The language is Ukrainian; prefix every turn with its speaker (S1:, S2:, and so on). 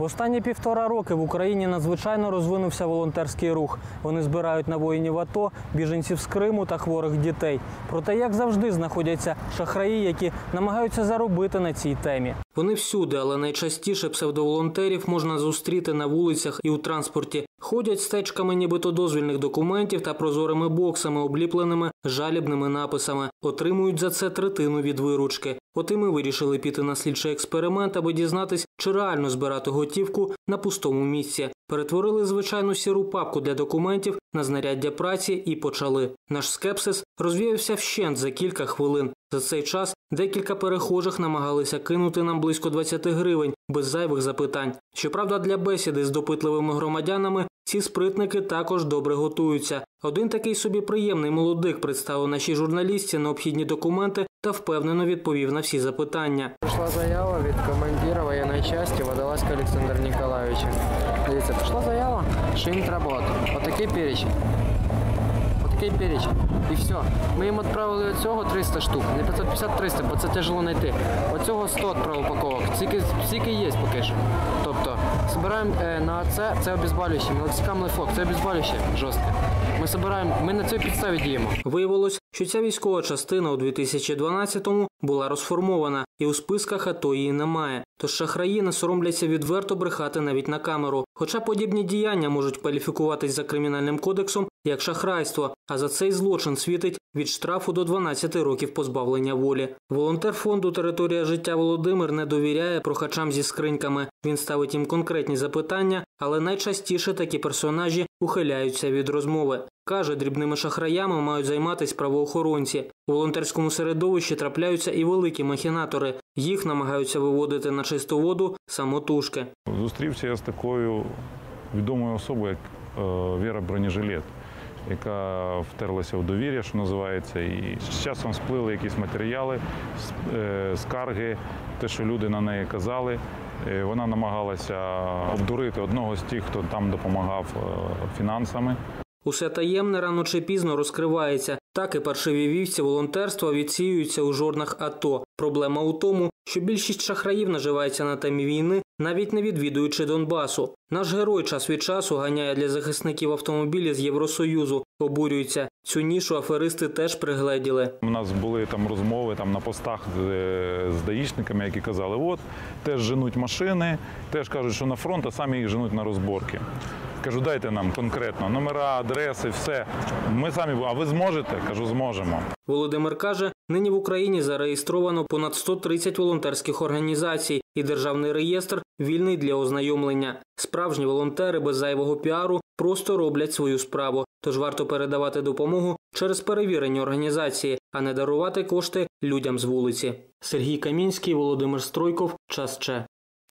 S1: В останні півтора роки в Україні надзвичайно розвинувся волонтерський рух. Вони збирають на воїнів АТО, біженців з Криму та хворих дітей. Проте, як завжди, знаходяться шахраї, які намагаються заробити на цій темі. Вони всюди, але найчастіше псевдоволонтерів можна зустріти на вулицях і у транспорті. Ходять з течками нібито дозвільних документів та прозорими боксами, обліпленими жалібними написами. Отримують за це третину від виручки. От і ми вирішили піти на слідчий експеримент, аби дізнатись, чи реально збирати готівку на пустому місці. Перетворили звичайну сіру папку для документів на знаряддя праці і почали. Наш скепсис розвіявся вщент за кілька хвилин. За цей час декілька перехожих намагалися кинути нам близько 20 гривень без зайвих запитань. Щоправда, для бесіди з допитливими громадянами ці спритники також добре готуються. Один такий собі приємний молодик представив нашій журналістці необхідні документи та впевнено відповів на всі запитання.
S2: Прийшла заява від командира воєнної частини Водолазька Олександра Ніколаєвича. Дивіться, прийшла заява, що їм треба от, отакий перечень. Отакий перечень. І все. Ми їм відправили оцього 300 штук, не 550-300, бо це тяжело знайти. Оцього 100 відправив упаковок. Стільки, стільки є поки що. Тобто, збираємо е, на це, це обезболююче, мелоксикам лайфлок, це обезболююче жорстке. Ми збираємо, ми на цій підставі діємо.
S1: Виявилось, що ця військова частина у 2012-му була розформована, і у списках АТО її немає. Тож шахраї не соромляться відверто брехати навіть на камеру. Хоча подібні діяння можуть кваліфікуватись за кримінальним кодексом як шахрайство, а за цей злочин світить від штрафу до 12 років позбавлення волі. Волонтер фонду Територія життя Володимир не довіряє прохачам зі скриньками. Він ставить їм конкретні запитання, але найчастіше такі персонажі ухиляються від розмови. Каже, дрібними шахраями мають займатися правоохоронці. У волонтерському середовищі трапляються і великі махінатори. Їх намагаються виводити на чисту воду самотужки.
S3: Зустрівся я з такою відомою особою, як е, Віра Бронежилет, яка втерлася в довір'я, що називається, і з часом сплили якісь матеріали, е, скарги, те, що люди на неї казали. Е, Вона намагалася обдурити одного з тих, хто там допомагав е, фінансами.
S1: Усе таємне рано чи пізно розкривається. Так і паршиві вівці волонтерства відсіюються у жорнах АТО. Проблема у тому, що більшість шахраїв наживається на темі війни, навіть не відвідуючи Донбасу. Наш герой час від часу ганяє для захисників автомобілі з Євросоюзу. Обурюється. Цю нішу аферисти теж пригледіли.
S3: У нас були там розмови там на постах з, з даїшниками, які казали, от теж женуть машини, теж кажуть, що на фронт, а самі їх женуть на розборки. Кажу, дайте нам конкретно номера, адреси, все. Ми самі, а ви зможете? Кажу, зможемо.
S1: Володимир каже, нині в Україні зареєстровано понад 130 волонтерських організацій, і державний реєстр вільний для ознайомлення. Справжні волонтери без зайвого піару просто роблять свою справу. Тож варто передавати допомогу через перевірені організації, а не дарувати кошти людям з вулиці. Сергій Камінський, Володимир Стройков, час Че.